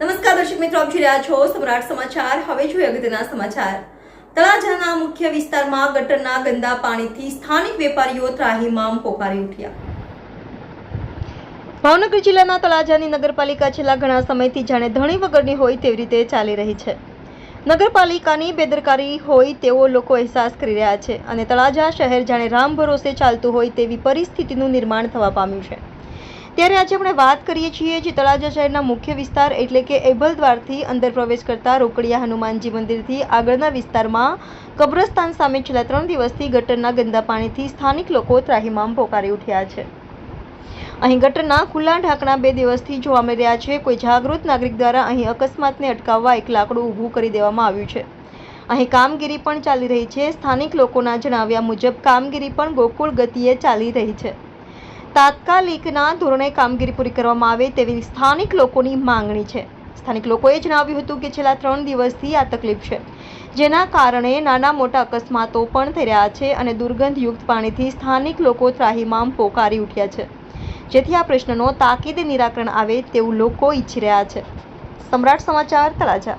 નમસ્કાર દર્શક મિત્રો, આપ જોઈ રહ્યા છો સમ્રાટ સમાચાર. હવે જોઈએ અગત્યના સમાચાર. તળાજાના મુખ્ય વિસ્તારમાં ગટરના ગંદા પાણીથી સ્થાનિક વેપારીઓ ત્રાહીમામ પોકારી ઉઠ્યા. ભાવનગર જિલ્લાના તળાજાની નગરપાલિકા છેલ્લા ઘણા સમયથી જાણે ધણી વગરની હોય તેવી રીતે ચાલી રહી છે. નગરપાલિકાની બેદરકારી હોય તેવો લોકો અહેસાસ કરી રહ્યા છે અને તળાજા શહેર જાણે રામ ભરોસે ચાલતું હોય તેવી પરિસ્થિતિનું નિર્માણ થવા પામ્યું છે. ત્યારે આજે આપણે વાત કરીએ છીએ જે તળાજા શહેરના મુખ્ય વિસ્તાર એટલે કે એભલ દ્વારથી અંદર પ્રવેશ કરતા રોકડિયા હનુમાનજી મંદિરથી આગળના વિસ્તારમાં કબ્રસ્તાન સામે છેલ્લા ત્રણ દિવસથી ગટરના ગંદા પાણીથી સ્થાનિક લોકો ત્રાહિમામ પોકારી ઉઠ્યા છે. અહીં ગટરના ખુલ્લા ઢાંકણા બે દિવસથી જોવા મળી રહ્યા છે. કોઈ જાગૃત નાગરિક દ્વારા અહીં અકસ્માતને અટકાવવા એક લાકડું ઊભું કરી દેવામાં આવ્યું છે. અહીં કામગીરી પણ ચાલી રહી છે. સ્થાનિક લોકોના જણાવ્યા મુજબ કામગીરી પણ ગોકુળ ગતિએ ચાલી રહી છે. તાત્કાલિકના ધોરણે કામગીરી પૂરી કરવામાં આવે તેવી સ્થાનિક લોકોની માંગણી છે. સ્થાનિક લોકોએ જણાવ્યું હતું કે છેલ્લા ત્રણ દિવસથી આ તકલીફ છે. જેના કારણે નાના મોટા અકસ્માતો પણ થઈ રહ્યા છે અને દુર્ગંધયુક્ત પાણીથી સ્થાનિક લોકો ત્રાહીમામ પોકારી ઉઠ્યા છે. જેથી આ પ્રશ્નનો તાકીદે નિરાકરણ આવે તેવું લોકો ઈચ્છી રહ્યા છે. સમ્રાટ સમાચાર તળાજા.